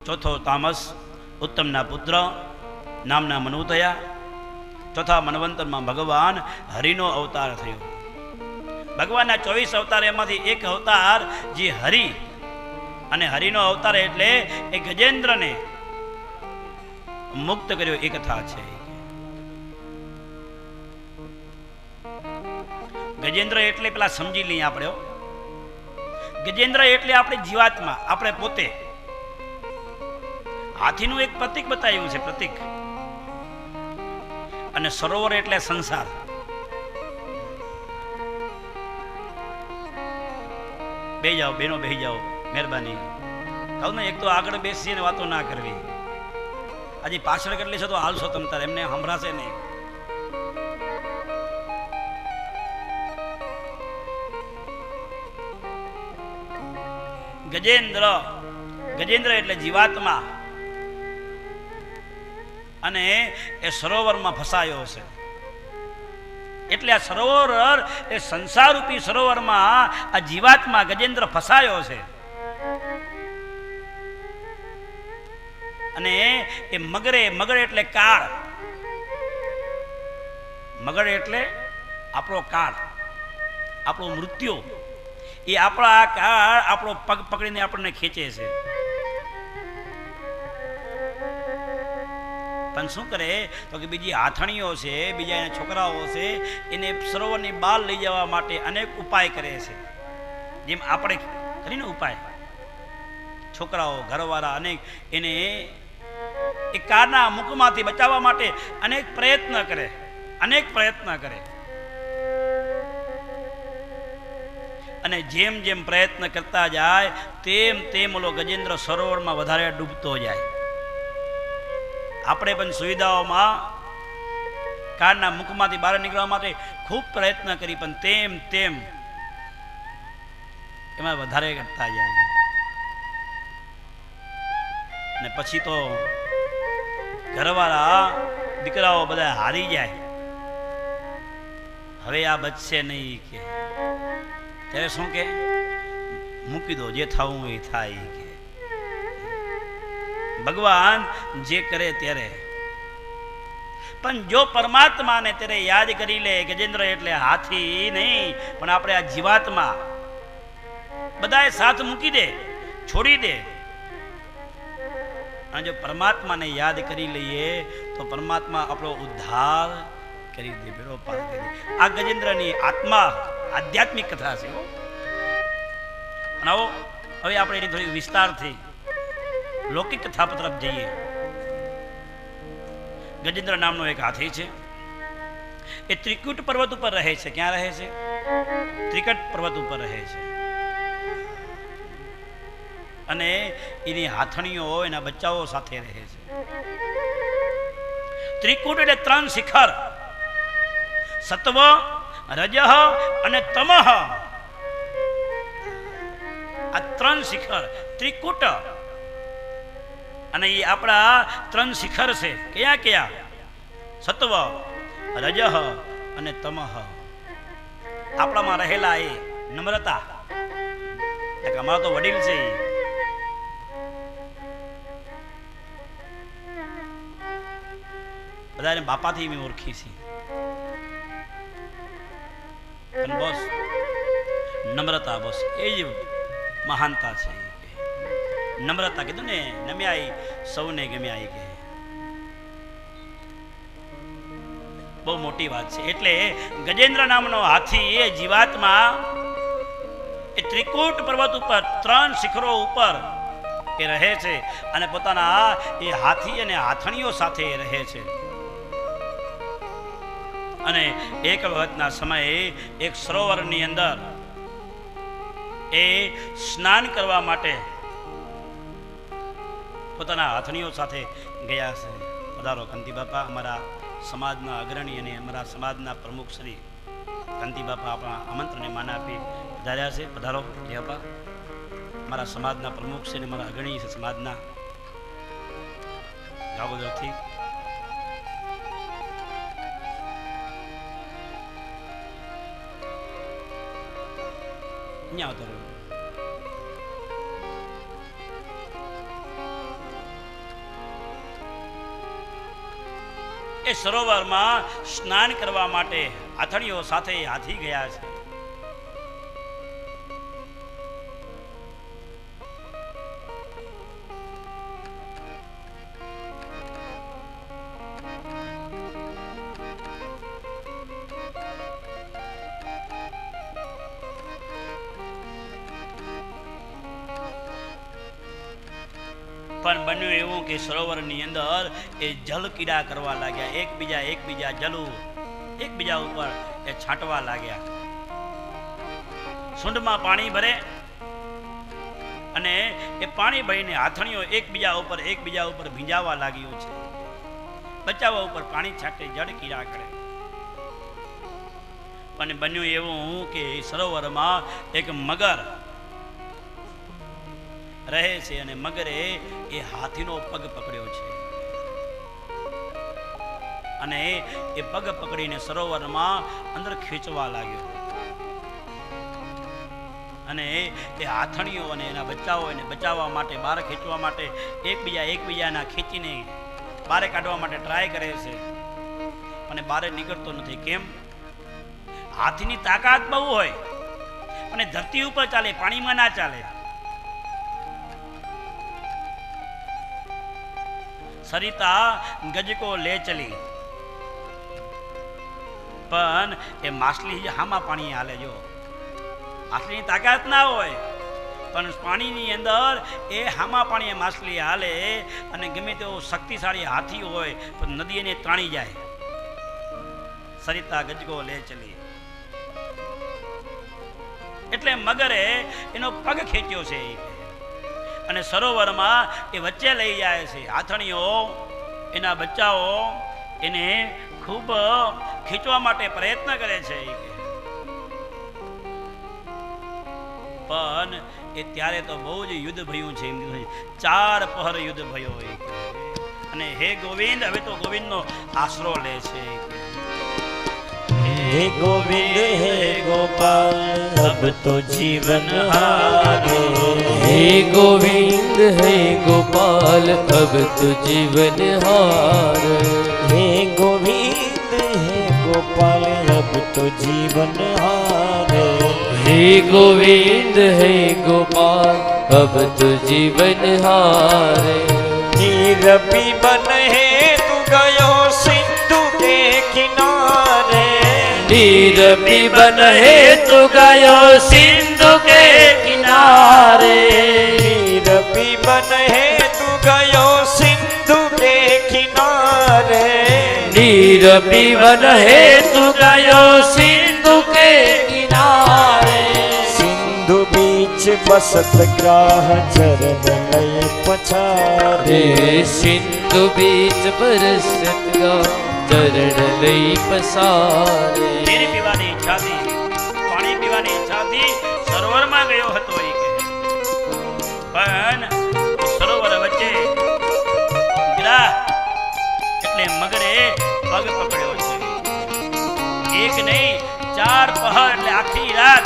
ચોથો તામસ, ઉત્તમના પુત્ર, નામના મનુ થયા ચોથા મનવંતરમાં ભગવાન હરિનો અવતાર થયો. ભગવાનના ચોવીસ અવતાર એમાંથી એક અવતાર જે હરિ અને હરિનો અવતાર એટલે એ ગજેન્દ્રને મુક્ત કર્યો, એ કથા છે. ગજેન્દ્ર એટલે પેલા સમજી લઈએ આપણે ગજેન્દ્ર એટલે આપણી જીવાત્મા, આપણે પોતે. હાથીનું એક પ્રતીક બતાવ્યું છે, પ્રતિક. અને સરોવર એટલે સંસાર. બે જાઓ, બેનો બેહી જાઓ, મહેરબાની. કહું ને, એક તો આગળ બેસીને વાતો ના કરવી. હજી પાછળ કેટલી છે તો હાલશો તમ તારે, એમને સંભળાશે નહીં. ગજેન્દ્ર ગજેન્દ્ર એટલે જીવાત્મા. અને એ સરોવરમાં ફસાયો છે એટલે આ સરોવર, એ સંસારરૂપી સરોવરમાં આ જીવાતમાં ગજેન્દ્ર ફસાયો છે અને એ મગરે, મગર એટલે કાળ. મગર એટલે આપણો કાળ, આપણો મૃત્યુ. એ આપણા કાળ આપણો પગ પકડીને આપણને ખેંચે છે. પણ શું કરે? તો કે બીજી હાથણીઓ છે, બીજા એના છોકરાઓ છે, એને સરોવરની બહાર લઈ જવા માટે અનેક ઉપાય કરે છે. જેમ આપણે કરીને ઉપાય? છોકરાઓ, ઘરવાળા અનેક એને એ કારના મુખમાંથી બચાવવા માટે અનેક પ્રયત્ન કરે, અનેક પ્રયત્ન કરે. અને જેમ જેમ પ્રયત્ન કરતા જાય, તેમ તેમ ઓલો ગજેન્દ્ર સરોવરમાં વધારે ડૂબતો જાય. આપણે પણ સુવિધાઓમાં કારના મુખમાંથી બહાર નીકળવા માટે ખૂબ પ્રયત્ન કરી, પણ તેમ તેમ એમાં વધારે કરતા જાય ને પછી તો ઘરવાળા, દીકરાઓ બધા હારી જાય. હવે આ બચશે નહીં કે. ત્યારે શું કે? મૂકી દો, જે થવું એ થાય કે. ભગવાન જે કરે ત્યારે. પણ જો પરમાત્માને ત્યારે યાદ કરી લે ગજેન્દ્ર એટલે હાથી નહીં, પણ આપણે આ જીવાત્મા બધાએ સાથ મૂકી દે, છોડી દે. અને જો પરમાત્માને યાદ કરી લઈએ, તો પરમાત્મા આપણો ઉદ્ધાર કરી દે બેડો પાર કરી આ ગજેન્દ્રની આત્મા આધ્યાત્મિક કથા છે આવો, હવે આપણે એની થોડી વિસ્તારથી લૌકિક કથા તરફ જઈએ. ગજેન્દ્ર નામનો એક હાથી છે. એ ત્રિકુટ પર્વત ઉપર રહે છે. ક્યાં રહે છે? ત્રિકટ પર્વત ઉપર રહે છે. અને એની હાથણીઓ, એના બચ્ચાઓ સાથે રહે છે. ત્રિકુટ એટલે ત્રણ શિખર. સત્વ રજહ અને તમહ આ ત્રણ શિખર. ત્રિકુટ અને એ આપણા ત્રણ શિખર છે. કયા કયા? સત્વ, રજહ અને તમહ. આપણામાં રહેલા એ નમ્રતા. અમારા તો વડીલ છે બધાને બાપાથી મેં ઓળખી છે. પણ બોસ, નમ્રતા બસ, એ જ મહાનતા છે. નમ્રતા કીધું ને, નમ્યાઈ, સૌને ગમ્યા કે બહુ મોટી વાત છે. એટલે ગજેન્દ્ર નામનો હાથી એ જીવાતમાં એ ત્રિકૂટ પર્વત ઉપર, ત્રણ શિખરો ઉપર એ રહે છે અને પોતાના એ હાથી અને હાથણીઓ સાથે એ રહે છે. અને એક વખતના સમયે એક સરોવરની અંદર એ સ્નાન કરવા માટે પોતાના હાથણીઓ સાથે ગયા છે. પધારો કાંતિ બાપા, અમારા સમાજના અગ્રણી અને અમારા સમાજના પ્રમુખ શ્રી કાંતિ બાપા આપણા આમંત્રણને માન આપી પધાર્યા છે. પધારો જે બાપા. અમારા સમાજના પ્રમુખ છે અને અમારા અગ્રણી છે સમાજના. ગાગોદરથી અહીંયા આવતો રહ્યો. એ સરોવરમાં સ્નાન કરવા માટે આથણીઓ સાથે હાથી ગયા છે. પણ બન્યું એવું કે સરોવરની અંદર એ જલ કીડા કરવા લાગ્યા. એકબીજા એકબીજા જલુ, એકબીજા ઉપર એ છાંટવા લાગ્યા. સુંડમાં પાણી ભરે અને એ પાણી ભરીને હાથણીઓ એકબીજા ઉપર એકબીજા ઉપર ભીંજાવા લાગ્યું છે. બચાવવા ઉપર પાણી છાંટે, જળ કીડા કરે. પણ બન્યું એવું કે સરોવરમાં એક મગર રહે છે અને મગરે એ હાથીનો પગ પકડ્યો છે. અને એ પગ પકડીને સરોવરમાં અંદર ખેંચવા લાગ્યો. અને એ હાથણીઓ અને એના બચ્ચાઓ એને બચાવવા માટે, બહાર ખેંચવા માટે એકબીજા એકબીજાના ખેંચીને બહાર કાઢવા માટે ટ્રાય કરે છે. અને બહાર નીકળતો નથી. કેમ? હાથીની તાકાત બહુ હોય. અને ધરતી ઉપર ચાલે, પાણીમાં ના ચાલે. સરિતા ગજકો લે ચલી. પણ એ માછલી હામાં પાણી હાલે જો. માછલીની તાકાત ના હોય, પણ પાણીની અંદર એ હામા પાણીએ માછલી હાલે અને ગમે તેવો શક્તિશાળી હાથી હોય, તો નદી એને તાણી જાય. સરિતા ગજકો લે ચલી. એટલે મગરે એનો પગ ખેંચ્યો છે. અને સરોવરમાં એ વચ્ચે લઈ જાય છે. હાથણીઓ, એના બચ્ચાઓ એને ખૂબ ખીચવા માટે પ્રયત્ન કરે છે પણ એ ત્યારે તો બહુ જ યુદ્ધ ભયું છે ચાર પહર યુદ્ધ ભયો અને હે ગોવિંદ, હવે તો ગોવિંદનો આશરો લે છે. हे गोविंद हे गोपाल अब तो जीवन हारे हे गोविंद हे गोपाल अब तो जीवन हार। हे गोविंद हे गोपाल अब तो जीवन हारे। हे गोविंद हे गोपाल अब तो जीवन हार। नीर बन है तू गयो नीर पीबन है तो गयो सिंधु के किनारे नीर पीबन है तू गयो सिंधु के किनारे नीर पीबन है तू गयो सिंधु के किनारे सिंधु बीच बसत ग्राह चरण लय पछारे सिंधु बीच बरसत गा चरण लय पसारे પગ પકડ્યો છે. એક નહીં, ચાર પહર એટલે આખી રાત.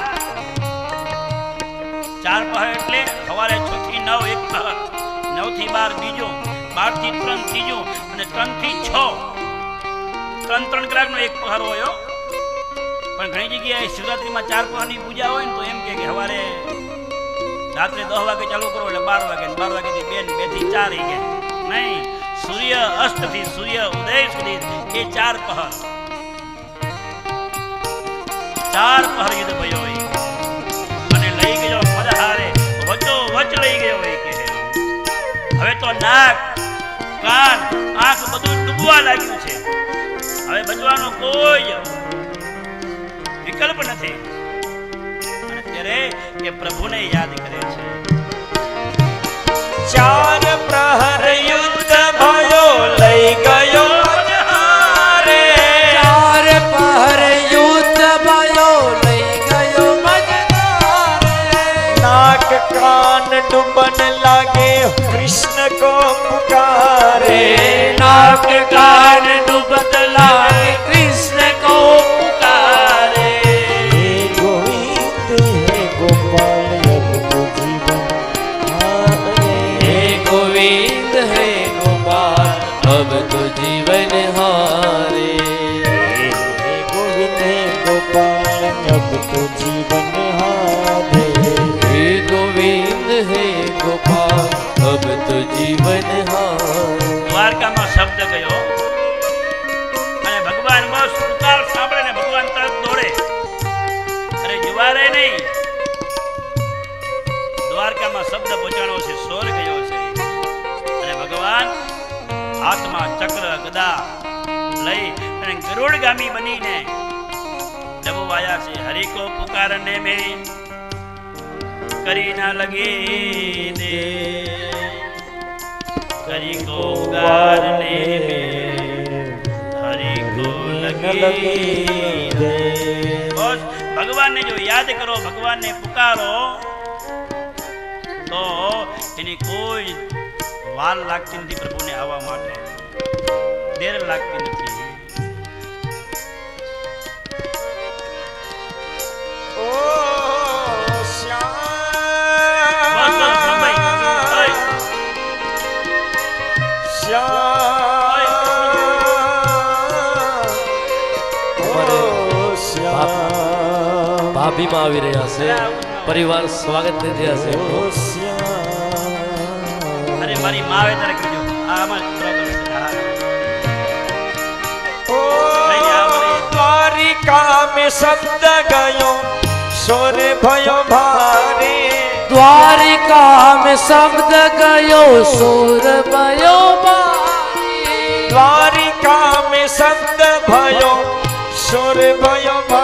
ચાર પહર એટલે સવારે છ થી નવ, એક પહર. નવથી બાર બીજો બારથી ત્રણ ત્રીજો અને ત્રણથી છ. ત્રણ ત્રણ કલાકનો એક પહર હોય પણ ઘણી જગ્યાએ શિવરાત્રીમાં ચાર પહરની પૂજા હોય ને તો એમ કે સવારે રાત્રે દસ વાગે ચાલુ કરો એટલે બાર વાગે બાર વાગ્યાથી બે ને બેથી ચાર નહીં સૂર્ય અસ્તથી સૂર્ય ઉદય સુધી એ ચાર પહર. ચાર પહર યુદ્ધ ભયો અને લઈ ગયો પદહારે. વચો વચ લઈ ગયો એ કે હવે તો નાક, કાન, આંખ બધું ડૂબવા લાગ્યું છે. હવે બચવાનો કોઈ વિકલ્પ નથી. અને એ પ્રભુને યાદ કરે છે. पुकारे નાક હાથમાં ચક્ર, ગદા લઈ અને ગરુડગામી બનીને આયા છે. હરિ કો પુકારને મે કરી ના લગી દે. હરિ કો પુકારને મે હરિ કો લગી દે. બસ, ભગવાનને જો યાદ કરો, ભગવાનને પુકારો, તો એની કોઈ વાર લાગતી નથી પ્રભુને આવવા માટે. દેર લાગતી નથી. ભાભીમાં આવી રહ્યા છે. પરિવાર સ્વાગત કરી રહ્યા છે. અરે મારી માં આવે ત્યારે કરજો આ में શબ્દ ગયો સોર ભયો ભારે. દ્વારિકામ શબ્દ ગયો સુર ભયો ભારે. દ્વારિકામ શબ્દ ભયો સોર ભયો ભારે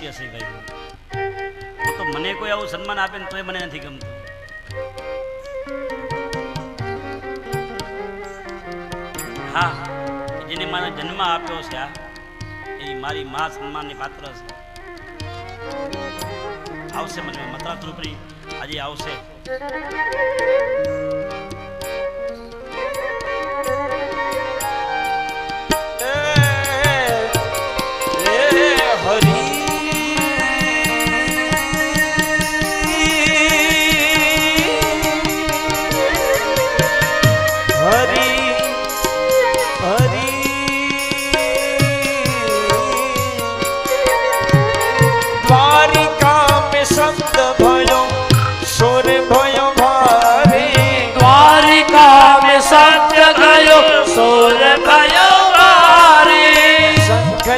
બધા છે ભાઈ તો મને કોઈ આવું સન્માન આપે ને તોય મને નથી ગમતું. હા જેને મને જન્મ આપ્યો છે આ એ મારી મા સન્માનની પાત્ર છે. આવશે મને મતરા રૂપરી આજે આવશે.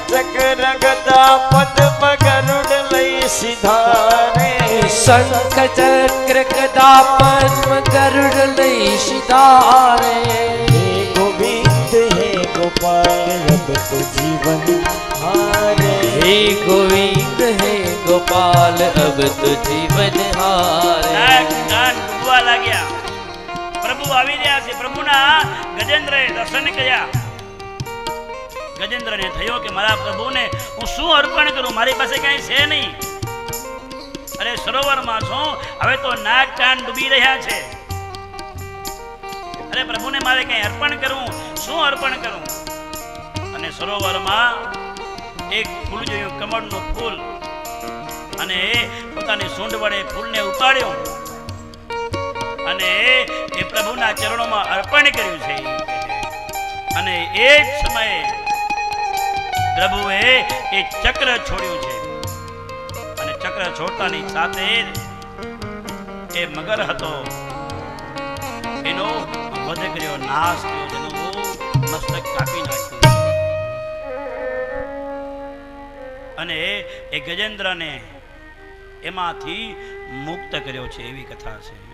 શંખ ચક્ર ગદા પદ્મ ગરુડ લઈ સિધારે શંખ ચક્ર ગદા પદ્મ ગરુડ લઈ સિધારે હે ગોવિંદ હે ગોપાલ અબ તો જીવન હારે હે ગોવિંદ હે ગોપાલ અબ તો જીવન હારે નાક કાન ડૂબવા લાગ્યા પ્રભુ આવી રહ્યા છે પ્રભુના ગજેન્દ્રએ દર્શન કર્યા ગજેન્દ્રને થયો કે મારા પ્રભુને હું શું અર્પણ કરું? મારી પાસે કાંઈ છે નહીં. અરે સરોવરમાં છું, હવે તો નાક કાન ડૂબી રહ્યા છે. અરે પ્રભુને મારે કંઈ અર્પણ કરવું? શું અર્પણ કરું અને સરોવરમાં એક ફૂલ જોયું કમળનું ફૂલ અને પોતાની સૂંઢ વડે ફૂલને ઉપાડ્યું. અને એ પ્રભુના ચરણોમાં અર્પણ કર્યું છે. અને એ જ સમયે પ્રભુએ એ ચક્ર છોડ્યું છે. અને ચક્ર છોડતાની સાથે એ મગર હતો. એનો વધ કર્યો નાશ કર્યો જેનું મસ્તક કાપી નાખ્યું. અને એ ગજેન્દ્રને એમાંથી મુક્ત કર્યો છે એવી કથા છે.